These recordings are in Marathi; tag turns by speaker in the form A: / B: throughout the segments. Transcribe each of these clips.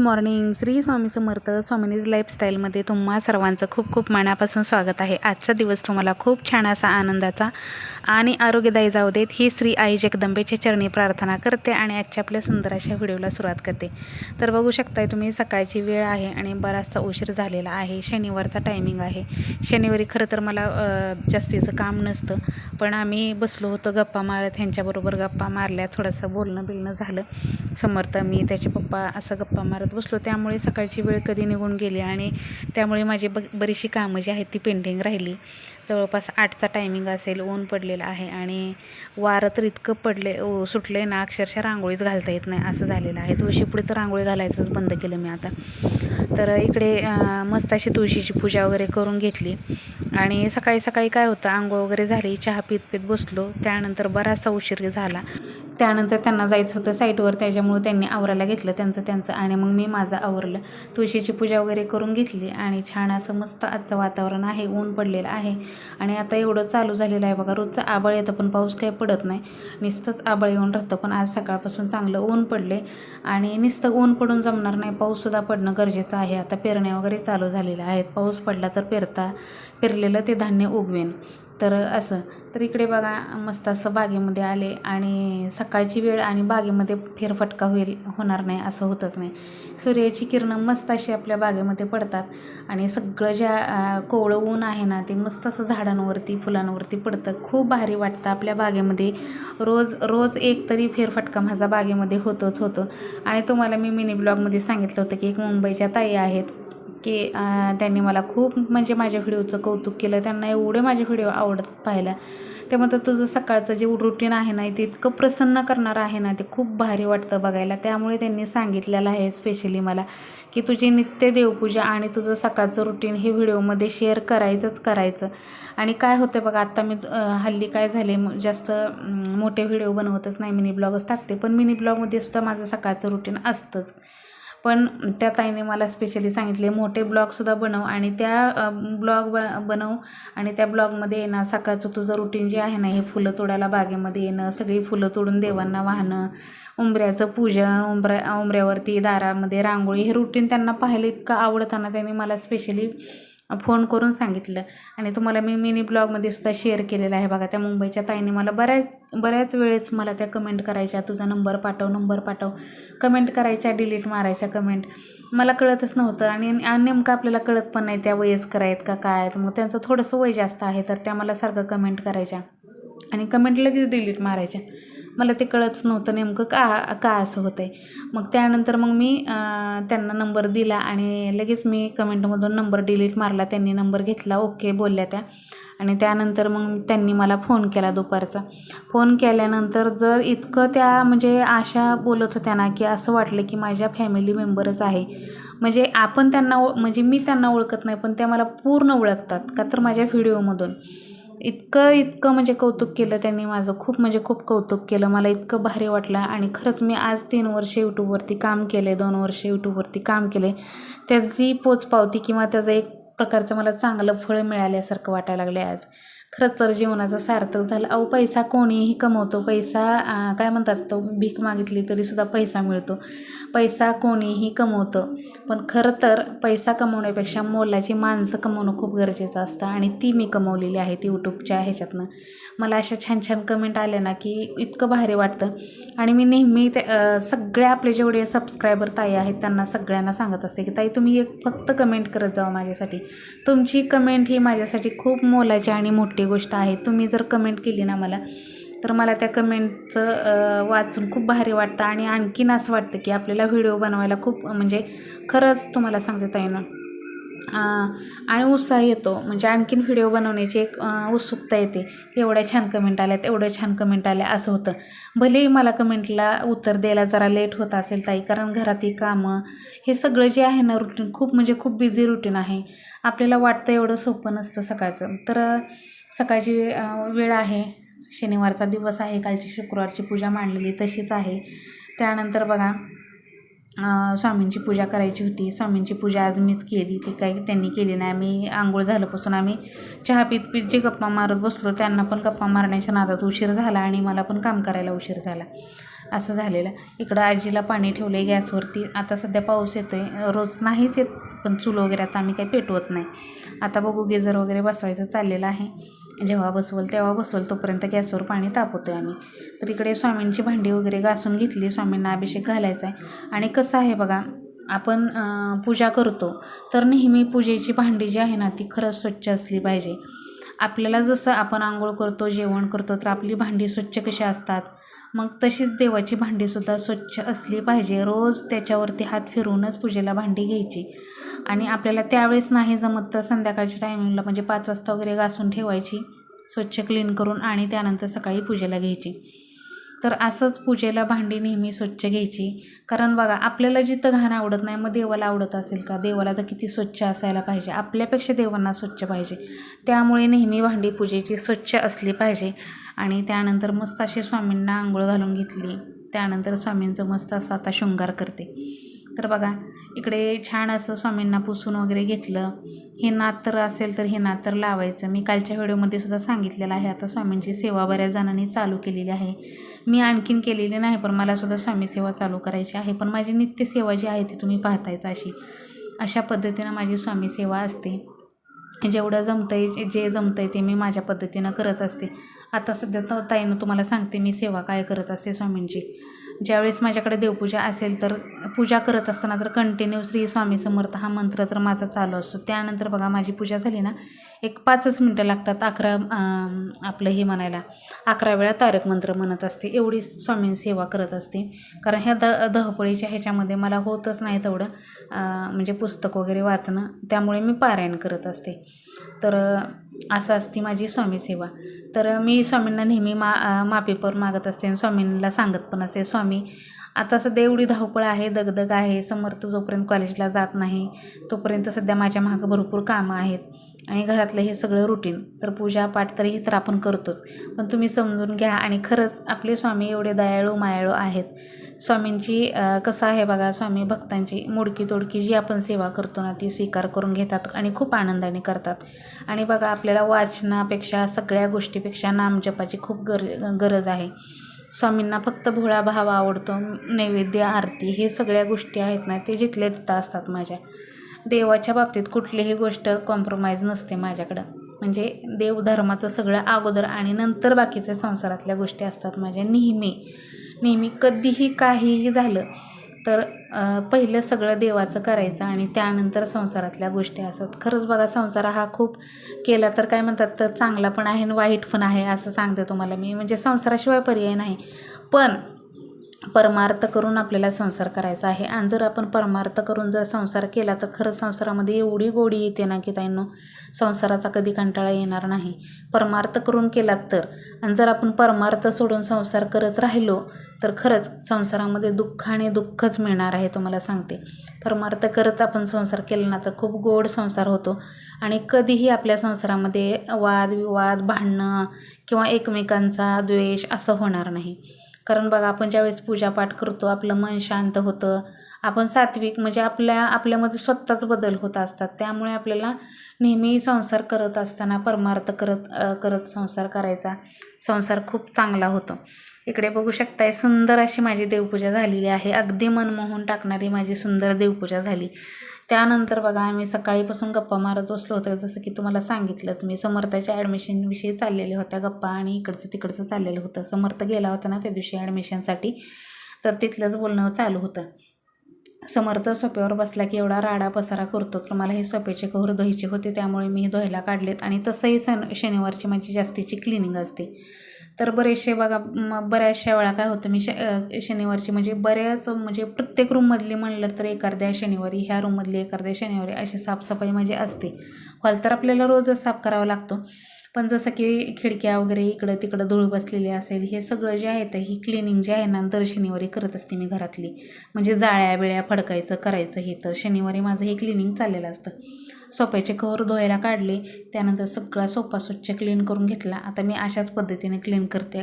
A: Good morning. श्री स्वामी समर्थ स्वामिनीज लाईफस्टाईलमध्ये तुम्हा सर्वांचं खूप खूप मनापासून स्वागत आहे. आजचा दिवस तुम्हाला खूप छान असा आनंदाचा आणि आरोग्यदायी जाऊ देत ही श्री आई जगदंबेच्या चरणी प्रार्थना करते आणि आजच्या आपल्या सुंदर अशा व्हिडिओला सुरुवात करते. तर बघू शकताय तुम्ही सकाळची वेळ आहे आणि बराचसा उशीर झालेला आहे. शनिवारचा टायमिंग आहे. शनिवारी खरं तर मला जास्तीचं काम नसतं. पण आम्ही बसलो होतो गप्पा मारत ह्यांच्याबरोबर गप्पा मारल्या थोडंसं बोलणं बिलणं झालं. समर्थ मी त्याचे पप्पा असं गप्पा मारत बसलो. त्यामुळे सकाळची वेळ कधी निघून गेली आणि त्यामुळे माझी ब बरीचशी कामं जी आहेत ती पेंडिंग राहिली. जवळपास आठचा टायमिंग असेल ऊन पडलेलं आहे आणि वारं तर इतकं पडले सुटले ना अक्षरशः रांगोळीच घालता येत नाही असं झालेलं आहे. तुळशीपुढे तर रांगोळी घालायचंच बंद केलं मी आता. तर इकडे मस्त अशी तुळशीची पूजा वगैरे करून घेतली. आणि सकाळी सकाळी काय होतं आंघोळ वगैरे झाली चहा पीत पीत बसलो. त्यानंतर बराचसा उशीर झाला. त्यानंतर त्यांना जायचं होतं साईटवर त्याच्यामुळे त्यांनी आवरायला घेतलं त्यांचं त्यांचं. आणि मग मी माझं आवरलं. तुळशीची पूजा वगैरे करून घेतली आणि छान असं मस्त आजचं वातावरण आहे ऊन पडलेलं आहे. आणि आता एवढं चालू झालेलं आहे बघा रोजचं आबळ येतं पण पाऊस काही पडत नाही. नुसतंच आबळ येऊन राहतं पण आज सकाळपासून चांगलं ऊन पडले. आणि नुसतं ऊन पडून जमणार नाही पाऊससुद्धा पडणं गरजेचं आहे. आता पेरण्या वगैरे चालू झालेल्या आहेत. पाऊस पडला तर पेरता पेरलेलं ते धान्य उगवेन. तर असं. तर इकडे बघा मस्त असं बागेमध्ये आले आणि सकाळची वेळ आणि बागेमध्ये फेरफटका होईल होणार नाही असं होतच नाही. सूर्याची किरणं मस्त अशी आपल्या बागेमध्ये पडतात आणि सगळं ज्या कोवळं ऊन आहे ना ते मस्त असं झाडांवरती फुलांवरती पडतं. खूप भारी वाटतं आपल्या बागेमध्ये. रोज रोज एक तरी फेरफटका माझा बागेमध्ये होतोच होतो. आणि तुम्हाला मी मिनी ब्लॉगमध्ये सांगितलं होतं की एक मुंबईच्या ताई आहेत. की त्यांनी मला खूप म्हणजे माझ्या व्हिडिओचं कौतुक केलं. त्यांना एवढे माझे व्हिडिओ आवडत पाहायला. ते म्हणतात तुझं सकाळचं जे रुटीन आहे ना ते इतकं प्रसन्न करणारं आहे ना ते खूप भारी वाटतं बघायला. त्यामुळे त्यांनी सांगितलेलं आहे स्पेशली मला की तुझी नित्य देवपूजा आणि तुझं सकाळचं रुटीन हे व्हिडिओमध्ये शेअर करायचंच करायचं. आणि काय होतं बघा आत्ता मी हल्ली काय झाले जास्त मोठे व्हिडिओ बनवतच नाही मिनी ब्लॉगच टाकते. पण मिनी ब्लॉगमध्ये सुद्धा माझं सकाळचं रुटीन असतंच. पण त्या ताईने मला स्पेशली सांगितले मोठे ब्लॉगसुद्धा बनव आणि त्या ब्लॉग ब बनव आणि त्या ब्लॉगमध्ये येणं सकाळचं तुझं रुटीन जे आहे ना हे फुलं तोडायला बागेमध्ये येणं सगळी फुलं तोडून देवांना वाहणं उंबऱ्याचं पूजन उंबऱ्या उंबऱ्यावरती दारामध्ये रांगोळी हे रुटीन त्यांना पाहायला इतकं आवडताना त्यांनी मला स्पेशली फोन करून सांगितलं. आणि तुम्हाला मी मिनी ब्लॉगमध्ये सुद्धा शेअर केलेलं आहे बघा. त्या मुंबईच्या ताईने मला बऱ्याच बऱ्याच वेळेस मला त्या कमेंट करायच्या तुझा नंबर पाठव नंबर पाठव. कमेंट करायच्या डिलीट मारायच्या कमेंट मला कळतच नव्हतं. आणि आणि नेमकं आपल्याला कळत पण नाही त्या वयस्कर आहेत का काय आहेत. मग त्यांचं थोडंसं वय जास्त आहे तर त्या मला सारखं कमेंट करायच्या. आणि कमेंट लगेच डिलीट मारायच्या. मला ते कळतच नव्हतं नेमकं का का असं होतं आहे मग त्यानंतर मग मी त्यांना नंबर दिला आणि लगेच मी कमेंटमधून नंबर डिलीट मारला त्यांनी नंबर घेतला ओके बोलल्या त्या. आणि त्यानंतर मग त्यांनी मला फोन केला दुपारचा. फोन केल्यानंतर जर इतकं त्या म्हणजे आशा बोलत होत्या ना की असं वाटलं की माझ्या फॅमिली मेंबरच आहे. म्हणजे आपण त्यांना म्हणजे मी त्यांना ओळखत नाही पण त्या मला पूर्ण ओळखतात का तर माझ्या व्हिडिओमधून. इतकं इतकं म्हणजे कौतुक केलं त्यांनी माझं. खूप म्हणजे खूप कौतुक केलं. मला इतकं भारी वाटलं आणि खरंच मी आज तीन वर्ष यूट्यूबवरती काम केले दोन वर्ष यूट्यूबवरती काम केले. त्याची पोचपावती किंवा त्याचं एक प्रकारचं मला चांगलं फळ मिळाल्यासारखं वाटायला लागलं आहे आज. खरंच तर जीवनाचं सार्थक झालं. अहो पैसा कोणीही कमवतो. पैसा काय म्हणतात तो भीक मागितली तरीसुद्धा पैसा मिळतो. पैसा कोणीही कमवतं. पण खरं तर पैसा कमवण्यापेक्षा मोलाची माणसं कमवणं खूप गरजेचं असतं आणि ती मी कमवलेली आहेत यूट्यूबच्या ह्याच्यातनं. मला अशा छान छान कमेंट आल्या ना की इतकं भारी वाटतं. आणि मी नेहमी ते सगळे आपले जेवढे सबस्क्रायबर ताई आहेत त्यांना सगळ्यांना सांगत असते की ताई तुम्ही एक फक्त कमेंट करत जावा माझ्यासाठी. तुमची कमेंट ही माझ्यासाठी खूप मोलाची आणि मोठी गोष्ट आहे. तुम्ही जर कमेंट केली ना मला तर मला त्या कमेंटचं वाचून खूप भारी वाटतं आणि आणखीन असं वाटतं की आपल्याला व्हिडिओ बनवायला खूप म्हणजे खरंच तुम्हाला सांगते ताईनं. आणि उत्साह येतो. म्हणजे आणखीन व्हिडिओ बनवण्याची एक उत्सुकता येते. की एवढ्या छान कमेंट आल्यात एवढ्या छान कमेंट आल्या असं होतं. भलेही मला कमेंटला उत्तर द्यायला जरा लेट होत असेल ताई कारण घरातील कामं हे सगळं जे आहे ना रुटीन खूप म्हणजे खूप बिझी रुटीन आहे. आपल्याला वाटतं एवढं सोपं नसतं सकाळचं. तर सकाळची वेळ आहे. शनिवारचा दिवस आहे. कालची शुक्रवारची पूजा मांडलेली तशीच आहे. त्यानंतर बघा स्वामींची पूजा करायची होती. स्वामींची पूजा आज मीच केली. ती काही त्यांनी केली नाही. आम्ही आंघोळ झाल्यापासून आम्ही चहा पीत पीत जे गप्पा मारत बसलो त्यांना पण गप्पा मारण्याच्या नादात उशीर झाला आणि मला पण काम करायला उशीर झाला. असं झालेलं. इकडं आजीला पाणी ठेवलं आहे गॅसवरती. आता सध्या पाऊस येतो आहे रोज नाहीच येत पण चूल वगैरे आता आम्ही काही पेटवत नाही. आता बघू गेजर वगैरे बसवायचं चाललेलं आहे. जेव्हा बसवल तेव्हा बसवल तोपर्यंत गॅसवर पाणी तापवतो आहे आम्ही. तर इकडे स्वामींची भांडी वगैरे घासून घेतली स्वामींना अभिषेक घालायचा आहे. आणि कसं आहे बघा आपण पूजा करतो तर नेहमी पूजेची भांडी जी आहे ना ती खरंच स्वच्छ असली पाहिजे. आपल्याला जसं आपण आंघोळ करतो जेवण करतो तर आपली भांडी स्वच्छ कशी असतात? मग तशीच देवाची भांडीसुद्धा स्वच्छ असली पाहिजे. रोज त्याच्यावरती हात फिरवूनच पूजेला भांडी घ्यायची. आणि आपल्याला त्यावेळेस नाही जमत तर संध्याकाळच्या टायमिंगला म्हणजे पाच वाजता वगैरे घासून ठेवायची. स्वच्छ क्लीन करून आणि त्यानंतर सकाळी पूजेला घ्यायची. तर असंच पूजेला भांडी नेहमी स्वच्छ घ्यायची. कारण बघा आपल्याला जिथं घाण आवडत नाही मग देवाला आवडत असेल का? देवाला तर किती स्वच्छ असायला पाहिजे. आपल्यापेक्षा देवांना स्वच्छ पाहिजे. त्यामुळे नेहमी भांडी पूजेची स्वच्छ असली पाहिजे. आणि त्यानंतर मस्त अशी स्वामींना आंघोळ घालून घेतली. त्यानंतर स्वामींचं मस्त असं आता शृंगार करते. तर बघा इकडे छान असं स्वामींना पुसून वगैरे घेतलं. हे नात तर असेल तर हे नात तर लावायचं. मी कालच्या व्हिडिओमध्ये सुद्धा सांगितलेलं आहे आता स्वामींची सेवा बऱ्याच जणांनी चालू केलेली आहे. मी आणखीन केलेली नाही पण मला सुद्धा स्वामी सेवा चालू करायची आहे. पण माझी नित्य सेवा जी आहे ती तुम्ही पाहतायच अशी. अशा पद्धतीनं माझी स्वामी सेवा असते. जेवढं जमतं आहे जे जमतं आहे ते मी माझ्या पद्धतीनं करत असते. आता सध्या ताईनं तुम्हाला सांगते मी सेवा काय करत असते स्वामींची. ज्यावेळेस माझ्याकडे देवपूजा असेल तर पूजा करत असताना तर कंटिन्यू श्री स्वामी समर्थ हा मंत्र तर माझा चालू असतो. त्यानंतर बघा माझी पूजा झाली ना एक पाचच मिनटं लागतात अकरा आपलं हे म्हणायला अकरा वेळा तारक मंत्र म्हणत असते. एवढी स्वामी सेवा करत असते. कारण ह्या द दहपळीच्या ह्याच्यामध्ये मला होतच नाही तेवढं म्हणजे पुस्तक वगैरे वाचणं त्यामुळे मी पारायण करत असते. तर असं असते माझी स्वामी सेवा. तर मी स्वामींना नेहमी मा मापेपर मागत असते आणि स्वामींना सांगत पण असते स्वामी आता सध्या एवढी धावपळ आहे दगदग आहे समर्थ जोपर्यंत कॉलेजला जात नाही तोपर्यंत सध्या माझ्या मागं भरपूर कामं आहेत आणि घरातलं हे सगळं रुटीन तर पूजा पाठ तर हे तर आपण करतोच. पण तुम्ही समजून घ्या आणि खरंच आपले स्वामी एवढे दयाळू मायाळू आहेत. स्वामींची कसं आहे बघा स्वामी भक्तांची मोडकी तोडकी जी आपण सेवा करतो ना ती स्वीकार करून घेतात आणि खूप आनंदाने करतात. आणि बघा आपल्याला वाचनापेक्षा सगळ्या गोष्टीपेक्षा नामजपाची खूप गर गरज आहे. स्वामींना फक्त भोळा भाव आवडतो नैवेद्य आरती हे सगळ्या गोष्टी आहेत ना ते जिथल्या तिथं असतात माझ्या. देवाच्या बाबतीत कुठलीही गोष्ट कॉम्प्रोमाइज नसते माझ्याकडं. म्हणजे देवधर्माचं सगळं अगोदर आणि नंतर बाकीच्या संसारातल्या गोष्टी असतात माझ्या नेहमी. नेहमी कधीही काहीही झालं तर पहिलं सगळं देवाचं करायचं आणि त्यानंतर संसारातल्या गोष्टी असतात. खरंच बघा संसार हा खूप केला तर काय म्हणतात तर चांगला पण आहे आणि वाईट पण आहे असं सांगते तुम्हाला मी. म्हणजे संसाराशिवाय पर्याय नाही. पण परमार्थ करून आपल्याला संसार करायचा आहे. आणि जर आपण परमार्थ करून जर संसार केला तर खरंच संसारामध्ये एवढी गोडी येते ना की ताईंनो संसाराचा कधी कंटाळा येणार नाही. परमार्थ करून केलात तर. आणि जर आपण परमार्थ सोडून संसार करत राहिलो तर खरंच संसारामध्ये दुःख आणि दुःखच मिळणार आहे तुम्हाला सांगते. परमार्थ करत आपण संसार केला ना तर खूप गोड संसार होतो. आणि कधीही आपल्या संसारामध्ये वाद विवाद भांडणं किंवा एकमेकांचा द्वेष असं होणार नाही. कारण बघा आपण ज्यावेळेस पूजापाठ करतो आपलं मन शांत होतं. आपण सात्विक म्हणजे आपल्या आपल्यामध्ये स्वतःच बदल होत असतात. त्यामुळे आपल्याला नेहमी संसार करत असताना परमार्थ करत करत संसार करायचा. संसार खूप चांगला होतो. इकडे बघू शकताय सुंदर अशी माझी देवपूजा झालेली आहे. अगदी मन मोहून टाकणारी माझी सुंदर देवपूजा झाली. त्यानंतर बघा आम्ही सकाळीपासून गप्पा मारत बसलो होतो. जसं की तुम्हाला सांगितलंच मी समर्थाच्या ॲडमिशनविषयी चाललेल्या होत्या. गप्पा आणि इकडचं तिकडचं चाललेलं होतं. समर्थ गेला होता ना त्या दिवशी ॲडमिशनसाठी तर तिथलंच बोलणं चालू होतं. समर्थ सोप्यावर बसला की एवढा राडा पसारा करतो तर मला हे सोप्याचे कव्हर धुवायचे होते त्यामुळे मी धुवायला काढलेत. आणि तसंही सन शनिवारची माझी जास्तीची क्लिनिंग असते. तर बरेचसे बघा बऱ्याचशा वेळा काय होतं मी श शनिवारची म्हणजे बऱ्याच म्हणजे प्रत्येक रूममधली म्हणलं तर एखाद्या शनिवारी ह्या रूममधली एखाद्या शनिवारी अशी साफसफाई म्हणजे असते. हॉल तर आपल्याला रोजच साफ करावा लागतो. पण जसं की खिडक्या वगैरे इकडं तिकडं धूळ बसलेली असेल हे सगळं जे आहे तर ही क्लिनिंग जे आहे ना दर शनिवारी करत असते मी घरातली. म्हणजे जाळ्या बिळ्या फडकायचं करायचं हे तर शनिवारी माझं हे क्लिनिंग चाललेलं असतं. सोप्याचे कवर धुवायला काढले त्यानंतर सगळा सोपा स्वच्छ क्लीन करून घेतला. आता मी अशाच पद्धतीने क्लीन करते.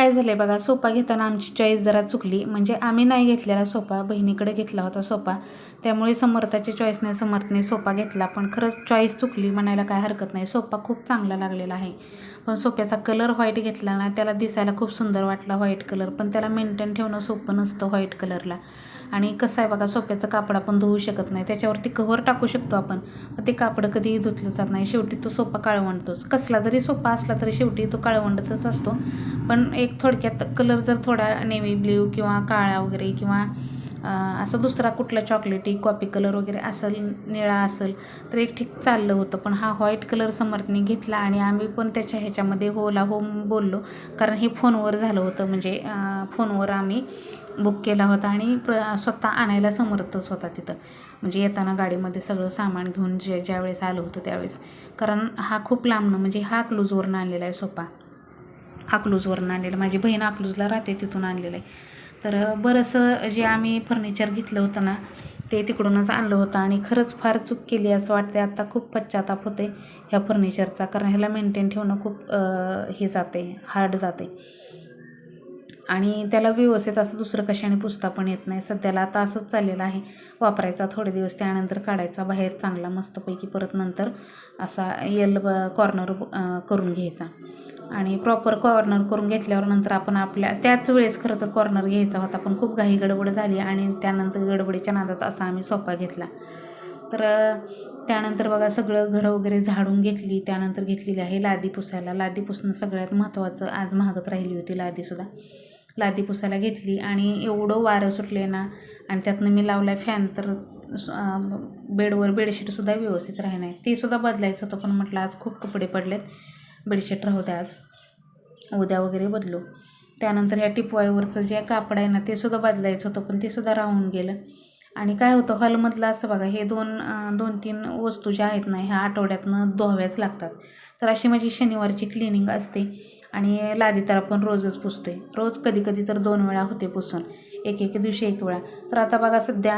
A: काय झालं आहे बघा सोफा घेताना आमची चॉईस जरा चुकली. म्हणजे आम्ही नाही घेतलेला सोफा बहिणीकडे घेतला होता सोफा त्यामुळे समर्थाच्या चॉईसने समर्थने सोफा घेतला. पण खरंच चॉईस चुकली म्हणायला काय हरकत नाही. सोफा खूप चांगला लागलेला आहे. पण सोप्याचा कलर व्हाईट घेतला ना त्याला दिसायला खूप सुंदर वाटला व्हाईट कलर पण त्याला मेंटेन ठेवणं सोपं नसतं व्हाईट कलरला आणि कसं आहे बघा सोप्याचं कापड आपण धुवू शकत नाही. त्याच्यावरती कव्हर टाकू शकतो आपण. ते कापड कधीही धुतलं जात नाही. शेवटी तो सोपा काळवंडतोच. कसला जरी सोपा असला तरी शेवटी तो काळवंडतच असतो. पण एक थोडक्यात कलर जर थोडा नेव्ही ब्ल्यू किंवा काळा वगैरे किंवा असं दुसरा कुठला चॉकलेटी कॉपी कलर वगैरे असेल निळा असेल तर एक ठीक चाललं होतं. पण हा व्हाईट कलर समर्थने घेतला आणि आम्ही पण त्याच्या ह्याच्यामध्ये होला हो बोललो. कारण हे फोनवर झालं होतं. म्हणजे फोनवर आम्ही बुक केला होता आणि प्र स्वतः आणायला समर्थच होता तिथं. म्हणजे येताना गाडीमध्ये सगळं सामान घेऊन जे ज्यावेळेस आलं होतं त्यावेळेस. कारण हा खूप लांबनं म्हणजे हा क्लूजवरून आणलेला आहे सोपा. अकलूजवरून आणलेला. माझी बहीण अकलूजला राहते तिथून आणलेला आहे. तर बरंचसं जे आम्ही फर्निचर घेतलं होतं ना ते तिकडूनच आणलं होतं आणि खरंच फार चूक केली असं वाटते आता खूप पश्चाताप होते ह्या फर्निचरचा कारण ह्याला मेंटेन ठेवणं खूप हे जाते हार्ड जाते आणि त्याला व्यवस्थित असं दुसरं कशाने पुसता पण येत नाही. सध्याला आता असंच चाललेलं आहे. वापरायचा थोडे दिवस त्यानंतर काढायचा बाहेर चांगला मस्तपैकी परत नंतर असा यल कॉर्नर करून घ्यायचा. आणि प्रॉपर कॉर्नर करून घेतल्यावर नंतर आपण आपल्या त्याच वेळेस खरं तर कॉर्नर घ्यायचा होता पण खूप घाई गडबड झाली आणि त्यानंतर गडबडीच्या नादात असा आम्ही सोफा घेतला. तर त्यानंतर बघा सगळं घरं वगैरे झाडून घेतली त्यानंतर घेतलेली आहे लादी पुसायला. लादी पुसणं सगळ्यात महत्त्वाचं आज महागत राहिली होती लादीसुद्धा लादी पुसायला घेतली आणि एवढं वारं सुटले ना आणि त्यातनं मी लावला फॅन तर बेडवर बेडशीटसुद्धा व्यवस्थित राही नाही ते सुद्धा बदलायचं होतं पण म्हटलं आज खूप कपडे पडलेत. बेडशीट राहू द्या आज. उद्या वगैरे बदलू. त्यानंतर ह्या टिपवायवरचं जे कापड आहे ना ते सुद्धा बदलायचं होतं पण ते सुद्धा राहून गेलं. आणि काय होतं हॉलमधलं असं बघा हे दोन दोन तीन वस्तू ज्या आहेत ना ह्या आठवड्यातनं धुवाव्याच लागतात. तर अशी माझी शनिवारची क्लिनिंग असते आणि लादी तर आपण रोजच पुसतोय. रोज कधी कधी तर दोन वेळा होते पुसून. एक एक दिवशी एक वेळा. तर आता बघा सध्या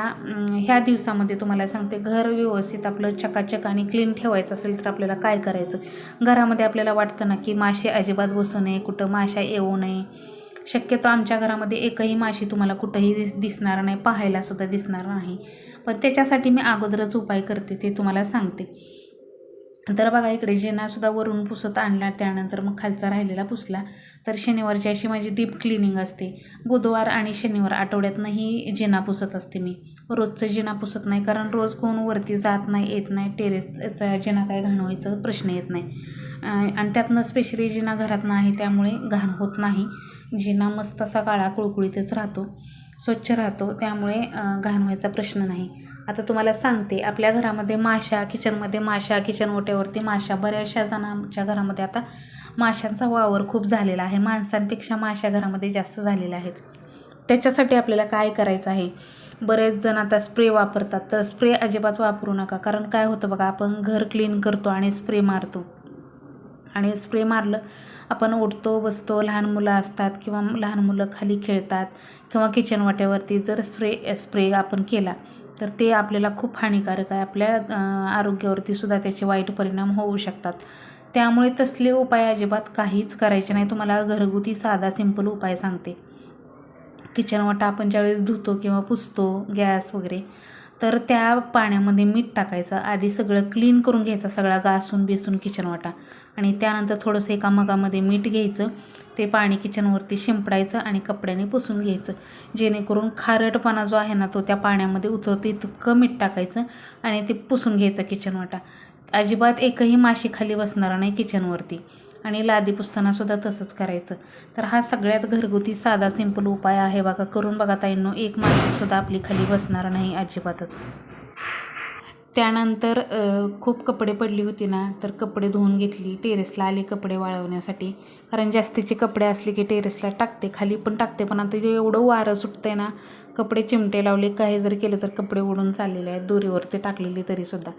A: ह्या दिवसामध्ये तुम्हाला सांगते घर व्यवस्थित आपलं चकाचक आणि क्लीन ठेवायचं असेल तर आपल्याला काय करायचं? घरामध्ये आपल्याला वाटतं ना की माशी अजिबात बसू नये कुठं माशा येऊ नये. शक्यतो आमच्या घरामध्ये एकही माशी तुम्हाला कुठंही दिस दिसणार नाही पाहायलासुद्धा दिसणार नाही. पण त्याच्यासाठी मी अगोदरच उपाय करते ते तुम्हाला सांगते. तर बघा इकडे जिनासुद्धा वरून पुसत आणला त्यानंतर मग खालचा राहिलेला पुसला. तर शनिवारची अशी माझी डीप क्लिनिंग असते. बुधवार आणि शनिवार आठवड्यातनंही जिना पुसत असते मी. रोजचं जिना पुसत नाही कारण रोज कोण वरती जात नाही येत नाही टेरेसचा जिना काय घाणवायचा प्रश्न येत नाही. आणि त्यातनं स्पेशली जिना घरात नाही त्यामुळे घाण होत नाही. जिना मस्त असा काळा कुळकुळीतच राहतो स्वच्छ राहतो त्यामुळे घाण व्हायचा प्रश्न नाही. आता तुम्हाला सांगते आपल्या घरामध्ये माशा किचनमध्ये माशा किचन ओट्यावरती माशा बऱ्याचशा जणांच्या घरामध्ये आता माशांचा वावर खूप झालेला आहे. माणसांपेक्षा माशा घरामध्ये जास्त झालेल्या आहेत. त्याच्यासाठी आपल्याला काय करायचं आहे? बरेच जण आता स्प्रे वापरतात तर स्प्रे अजिबात वापरू नका. कारण काय होतं बघा आपण घर क्लीन करतो आणि स्प्रे मारतो. आणि स्प्रे मारलं आपण उठतो बसतो लहान मुलं असतात किंवा लहान मुलं खाली खेळतात किंवा किचन वाट्यावरती जर स्प्रे स्प्रे आपण केला तर ते आपल्याला खूप हानिकारक आहे. आपल्या आरोग्यावरती सुद्धा त्याचे वाईट परिणाम होऊ शकतात. त्यामुळे तसले उपाय अजिबात काहीच करायचे नाही. तुम्हाला घरगुती साधा सिंपल उपाय सांगते. किचन वाटा आपण ज्यावेळेस धुतो किंवा पुसतो गॅस वगैरे तर त्या पाण्यामध्ये मीठ टाकायचं. आधी सगळं क्लीन करून घ्यायचं. सगळा घासून बेसून किचन वाटा. आणि त्यानंतर थोडंसं एका मगामध्ये मीठ घ्यायचं. ते पाणी किचनवरती शिंपडायचं आणि कपड्याने पुसून घ्यायचं. जेणेकरून खारटपणा जो आहे ना तो त्या पाण्यामध्ये उतरतो इतकं मीठ टाकायचं आणि ते पुसून घ्यायचं किचन वाटा. अजिबात एकही माशी खाली बसणार नाही किचनवरती. आणि लादी पुसतानासुद्धा तसंच करायचं. तर हा सगळ्यात घरगुती साधा सिंपल उपाय आहे बघा. करून बघा ताईंनो एक माशीसुद्धा आपली खाली बसणार नाही अजिबातच. त्यानंतर खूप कपडे पडली होती ना तर कपडे धुवून घेतली टेरेसला आले कपडे वाळवण्यासाठी. कारण जास्तीचे कपडे असले की टेरेसला टाकते खाली पण टाकते पण आता जे एवढं वारं सुटतंय ना कपडे चिमटे लावले काही जर केलं तर कपडे उडून चाललेले आहेत दोरीवरती टाकलेली तरीसुद्धा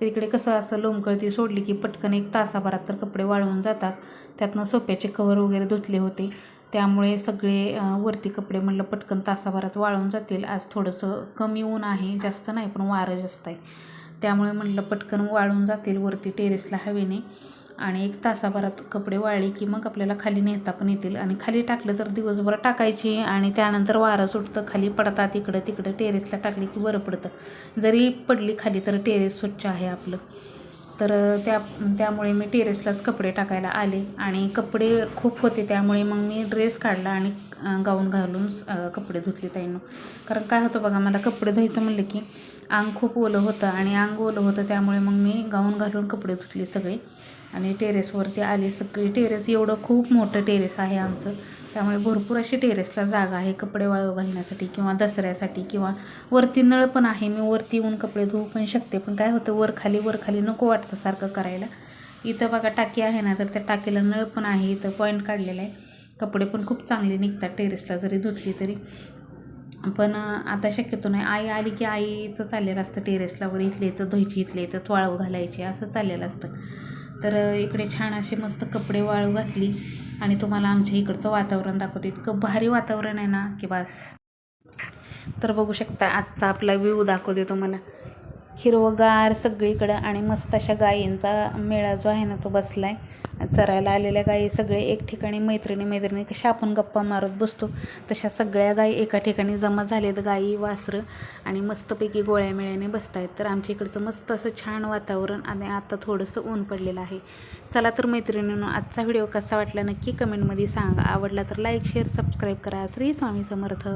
A: तर इकडे कसं असं लोंबकळती सोडली की पटकन एक तासाभरात तर कपडे वाळवून जातात. त्यातनं सोप्याचे कवर वगैरे धुतले होते. त्यामुळे सगळे वरती कपडे म्हणलं पटकन तासाभरात वाळून जातील. आज थोडंसं कमी ऊन आहे जास्त नाही पण वारं जास्त आहे. त्यामुळे म्हटलं पटकन वाळून जातील वरती टेरेसला हवेने. आणि एक तासाभरात कपडे वाळले की मग आपल्याला खाली नेता पण येतील. आणि खाली टाकलं तर दिवसभर टाकायची आणि त्यानंतर वारं सुटतं. खाली पडतात इकडं तिकडं टेरेसला टाकली की बरं पडतं. जरी पडली खाली तर टेरेस स्वच्छ आहे आपलं. तर त्या त्यामुळे मी टेरेसलाच कपडे टाकायला आले. आणि कपडे खूप होते त्यामुळे मग मी ड्रेस काढला आणि गाऊन घालून कपडे धुतले ताईनं. कारण काय होतं बघा मला कपडे धुवायचं म्हणलं की अंग खूप ओलं होतं आणि अंग ओलं होतं त्यामुळे मग मी गाऊन घालून कपडे धुतले सगळे. आणि टेरेसवरती आले सगळे. टेरेस एवढं खूप मोठं टेरेस आहे आमचं. त्यामुळे भरपूर अशी टेरेसला जागा आहे कपडे वाळव घालण्यासाठी किंवा दसऱ्यासाठी किंवा वरती नळ पण आहे. मी वरती येऊन कपडे धुवू पण शकते पण काय होतं वर खाली वर खाली नको वाटतं सारखं करायला. इथं बघा टाकी आहे ना तर त्या टाकीला नळ पण आहे. इथं पॉईंट काढलेला आहे. कपडे पण खूप चांगले निघतात टेरेसला जरी धुतली तरी. पण आता शक्यतो नाही. आई आली की आईचं चाललेलं असतं टेरेसला वगैरे. इथले इथं धुयची इथले तर वाळू घालायची. असं चाललेलं असतं. तर इकडे छान असे मस्त कपडे वाळू घातली. आणि तुम्हाला आमच्या इकडचं वातावरण दाखवते. इतकं भारी वातावरण आहे ना की बस. तर बघू शकता आजचा आपला व्ह्यू दाखवते तुम्हाला. हिरवगार सगळीकडं आणि मस्त अशा गायींचा मेळा जो आहे ना तो बसला आहे चरायला आलेल्या गायी सगळे एक ठिकाणी मैत्रिणी मैत्रिणी कशा आपण गप्पा मारत बसतो तशा सगळ्या गायी एका ठिकाणी जमा झालेत गायी वासरं आणि मस्तपैकी गोळ्या मेळ्याने बसत आहेत तर आमच्या इकडचं मस्त असं छान वातावरण आणि आता थोडंसं ऊन पडलेलं आहे. चला तर मैत्रिणींनो आजचा व्हिडिओ कसा वाटला नक्की कमेंटमध्ये सांगा. आवडला तर लाईक शेअर सबस्क्राईब करा. श्री स्वामी समर्थ.